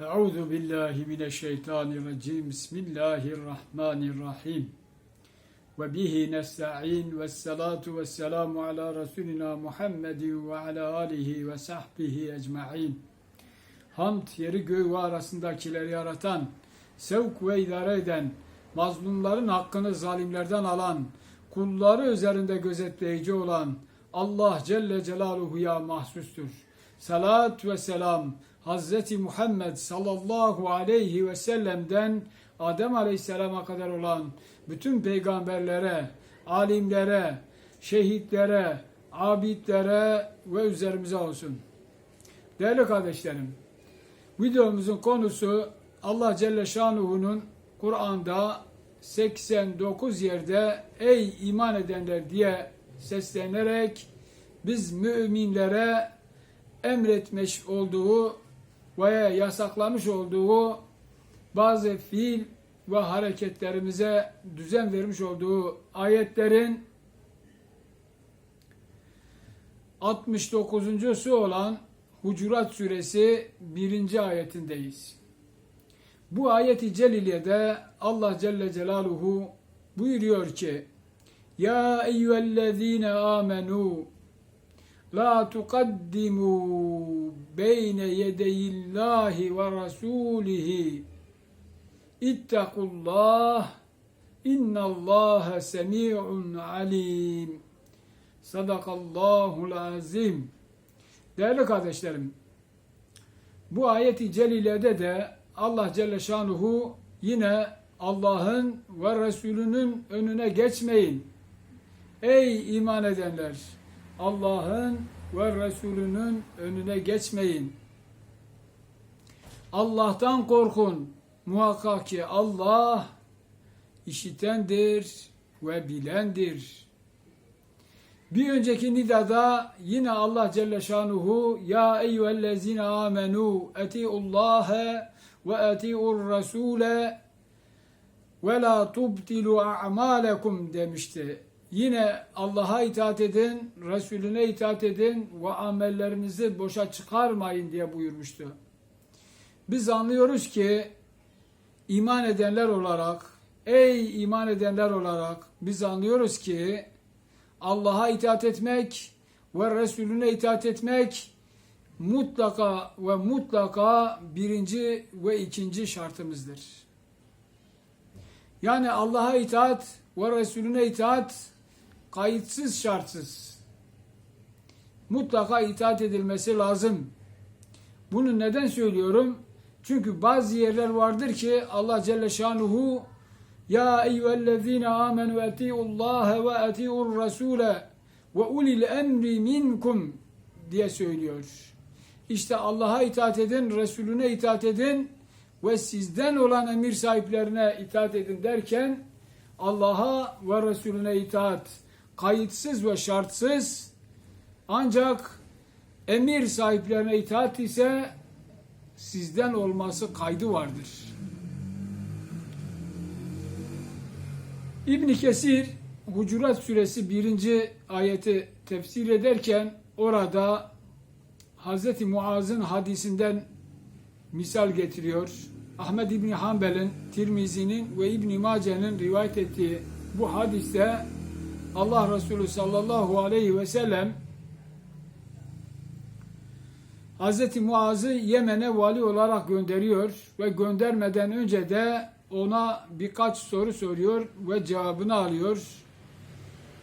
Euzu billahi mineşşeytanirracim. Bismillahirrahmanirrahim. Ve bihi nesta'in ve salatu ve selamu ala Resulina Muhammedin ve ala alihi ve sahbihi ecma'in. Hamd yeri göğü arasındakileri yaratan, sevk ve idare eden, mazlumların hakkını zalimlerden alan, kulları üzerinde gözetleyici olan Allah Celle Celaluhu'ya mahsustur. Salat ve selam Hazreti Muhammed sallallahu aleyhi ve sellem'den Adem aleyhisselama kadar olan bütün peygamberlere, alimlere, şehitlere, abidlere ve üzerimize olsun. Değerli kardeşlerim, videomuzun konusu Allah Celle Şanuhu'nun Kur'an'da 89 yerde ey iman edenler diye seslenerek biz müminlere emretmiş olduğu veya yasaklamış olduğu bazı fiil ve hareketlerimize düzen vermiş olduğu ayetlerin 69.sü olan Hucurat suresi 1. ayetindeyiz. Bu ayeti celilede Allah Celle Celaluhu buyuruyor ki Ya eyyühellezine amenu La tuqaddimu beyne yedeyillahi ve rasulihi İttakullah İnnallâhe semi'un alim Sadakallahul azim Değerli kardeşlerim bu ayeti celilede de Allah Celle Şanuhu yine Allah'ın ve Resulünün önüne geçmeyin. Ey iman edenler! Allah'ın ve Resulünün önüne geçmeyin. Allah'tan korkun. Muhakkak ki Allah işitendir ve bilendir. Bir önceki nidada yine Allah Celle Şanuhu Ya eyyühellezine amenu etiullâhe ve etiur rasûle ve la tubtilu a'malekum demişti. Yine Allah'a itaat edin, Resulüne itaat edin ve amellerinizi boşa çıkarmayın diye buyurmuştu. Biz anlıyoruz ki iman edenler olarak, ey iman edenler olarak biz anlıyoruz ki Allah'a itaat etmek ve Resulüne itaat etmek mutlaka ve mutlaka birinci ve ikinci şartımızdır. Yani Allah'a itaat ve Resulüne itaat kayıtsız şartsız. Mutlaka itaat edilmesi lazım. Bunu neden söylüyorum? Çünkü bazı yerler vardır ki Allah Celle Şanuhu Ya eyyühellezine amenu etiullaha ve etiur rasule ve ulil emri minkum diye söylüyor. İşte Allah'a itaat edin, Resulüne itaat edin ve sizden olan emir sahiplerine itaat edin derken Allah'a ve Resulüne itaat kayıtsız ve şartsız ancak emir sahiplerine itaat ise sizden olması kaydı vardır. İbn Kesir Hucurat suresi birinci ayeti tefsir ederken orada Hz. Muaz'ın hadisinden misal getiriyor. Ahmed İbni Hanbel'in, Tirmizi'nin ve İbn Mace'nin rivayet ettiği bu hadiste Allah Resulü sallallahu aleyhi ve sellem Hz. Muaz'ı Yemen'e vali olarak gönderiyor ve göndermeden önce de ona birkaç soru soruyor ve cevabını alıyor.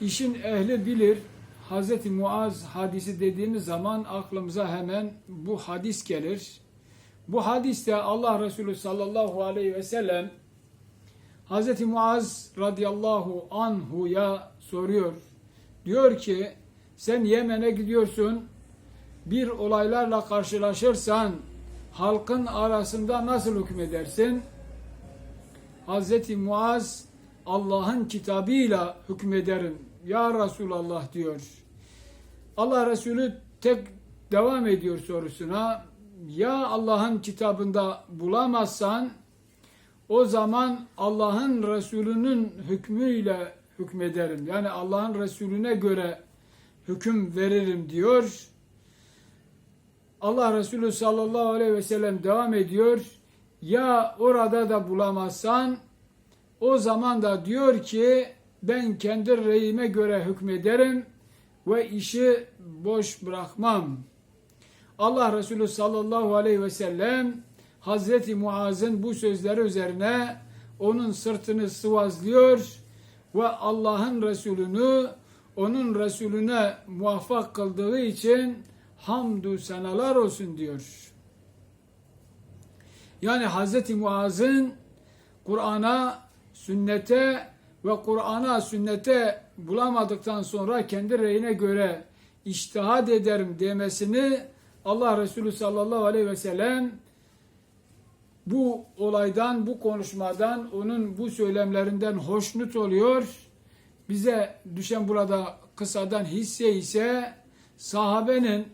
İşin ehli bilir. Hz. Muaz hadisi dediğimiz zaman aklımıza hemen bu hadis gelir. Bu hadiste Allah Resulü sallallahu aleyhi ve sellem Hz. Muaz radıyallahu anhu'ya soruyor. Diyor ki sen Yemen'e gidiyorsun bir olaylarla karşılaşırsan halkın arasında nasıl hükmedersin? Hz. Muaz Allah'ın kitabıyla hükmederim ya Resulallah diyor. Allah Resulü tek devam ediyor sorusuna. Ya Allah'ın kitabında bulamazsan o zaman Allah'ın Resulü'nün hükmüyle hükmederim. Yani Allah'ın Resulüne göre hüküm veririm diyor. Allah Resulü sallallahu aleyhi ve sellem devam ediyor. Ya orada da bulamazsan o zaman da diyor ki ben kendi reyime göre hükmederim ve işi boş bırakmam. Allah Resulü sallallahu aleyhi ve sellem Hazreti Muaz'ın bu sözleri üzerine onun sırtını sıvazlıyor ve Allah'ın Resulünü onun Resulüne muvaffak kıldığı için hamdü senalar olsun diyor. Yani Hazreti Muaz'ın Kur'an'a, sünnete ve Kur'an'a, sünnete bulamadıktan sonra kendi reyine göre iştihad ederim demesini Allah Resulü sallallahu aleyhi ve sellem bu olaydan, bu konuşmadan, onun bu söylemlerinden hoşnut oluyor. Bize düşen burada kısadan hisse ise sahabenin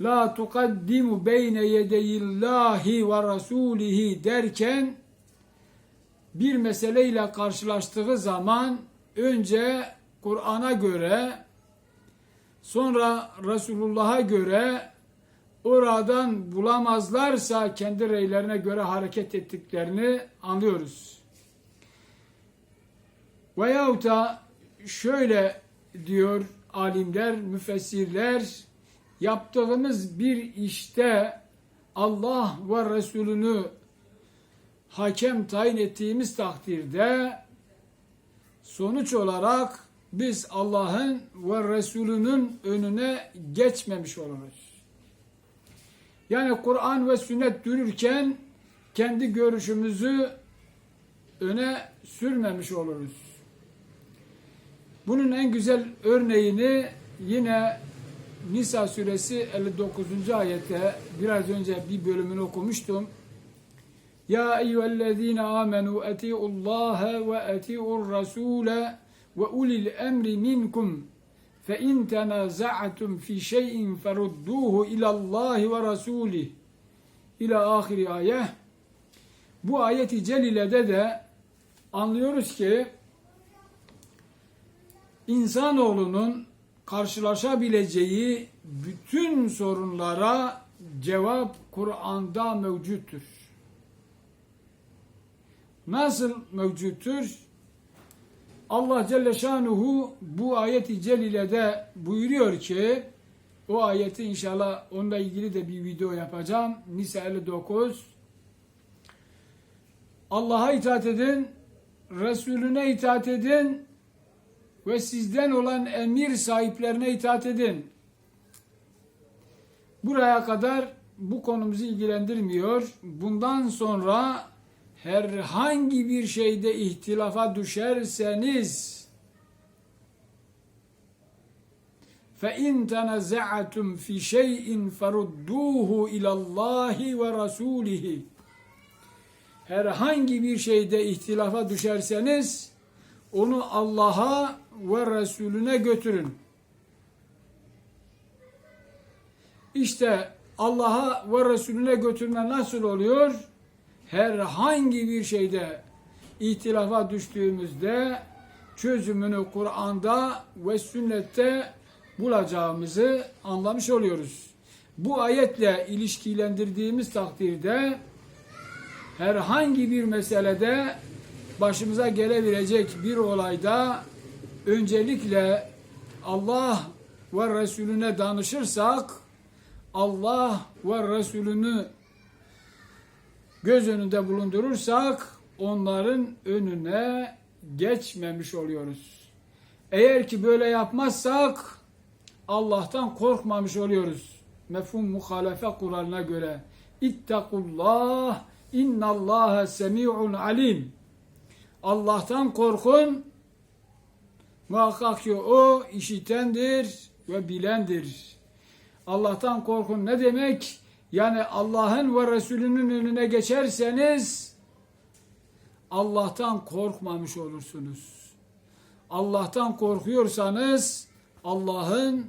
La tukaddimu beyne yedeyillahi ve rasulihi derken bir meseleyle karşılaştığı zaman önce Kur'an'a göre sonra Resulullah'a göre oradan bulamazlarsa kendi reylerine göre hareket ettiklerini anlıyoruz. Veyahut da şöyle diyor alimler, müfessirler, yaptığımız bir işte Allah ve Resulünü hakem tayin ettiğimiz takdirde sonuç olarak biz Allah'ın ve Resulünün önüne geçmemiş oluruz. Yani Kur'an ve sünnet dururken kendi görüşümüzü öne sürmemiş oluruz. Bunun en güzel örneğini yine Nisa suresi 59. ayette biraz önce bir bölümünü okumuştum. Ya eyyühellezine amenu eti'ullaha ve eti'ur rasule ve ulil emri minkum fe in tenaza'tum fi şey'in ferudduhu ila Allah ve rasulih ila ahiri ayet. Bu ayeti celilede de anlıyoruz ki insanoğlunun karşılaşabileceği bütün sorunlara cevap Kur'an'da mevcuttur. Nasıl mevcuttur? Allah Celle Şanuhu bu ayeti celilede buyuruyor ki o ayeti inşallah onunla ilgili de bir video yapacağım. Nisa 59 Allah'a itaat edin, Resulüne itaat edin ve sizden olan emir sahiplerine itaat edin. Buraya kadar bu konumuzu ilgilendirmiyor. Bundan sonra herhangi bir şeyde ihtilafa düşerseniz fe in tenazatum fi şey'in ferudduhu ila Allah ve rasulih herhangi bir şeyde ihtilafa düşerseniz onu Allah'a ve Resulüne götürün. İşte Allah'a ve Resulüne götürme nasıl oluyor? Herhangi bir şeyde ihtilafa düştüğümüzde çözümünü Kur'an'da ve sünnette bulacağımızı anlamış oluyoruz. Bu ayetle ilişkilendirdiğimiz takdirde herhangi bir meselede başımıza gelebilecek bir olayda öncelikle Allah ve Resulüne danışırsak Allah ve Resulünü göz önünde bulundurursak onların önüne geçmemiş oluyoruz. Eğer ki böyle yapmazsak Allah'tan korkmamış oluyoruz. Mefhum muhalefe kuralına göre. İttakullah innallaha semi'un alim. Allah'tan korkun. Muhakkak ki o işitendir ve bilendir. Allah'tan korkun ne demek? Yani Allah'ın ve Resulünün önüne geçerseniz Allah'tan korkmamış olursunuz. Allah'tan korkuyorsanız Allah'ın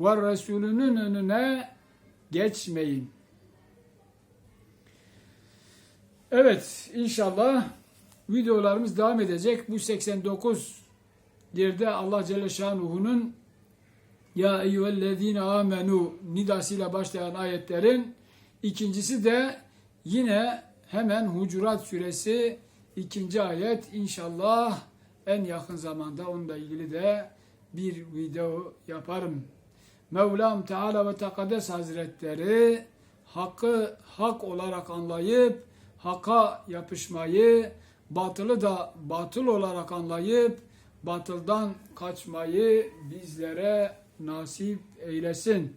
ve Resulünün önüne geçmeyin. Evet inşallah videolarımız devam edecek. Bu 89 yerde Allah Celle Şanuhu'nun Ya eyyühellezine amenu nidasıyla başlayan ayetlerin ikincisi de yine hemen Hucurat suresi ikinci ayet inşallah en yakın zamanda onunla ilgili de bir video yaparım. Mevlam Teala ve Tekaddes Hazretleri hakkı hak olarak anlayıp haka yapışmayı, batılı da batıl olarak anlayıp batıldan kaçmayı bizlere nasip eylesin.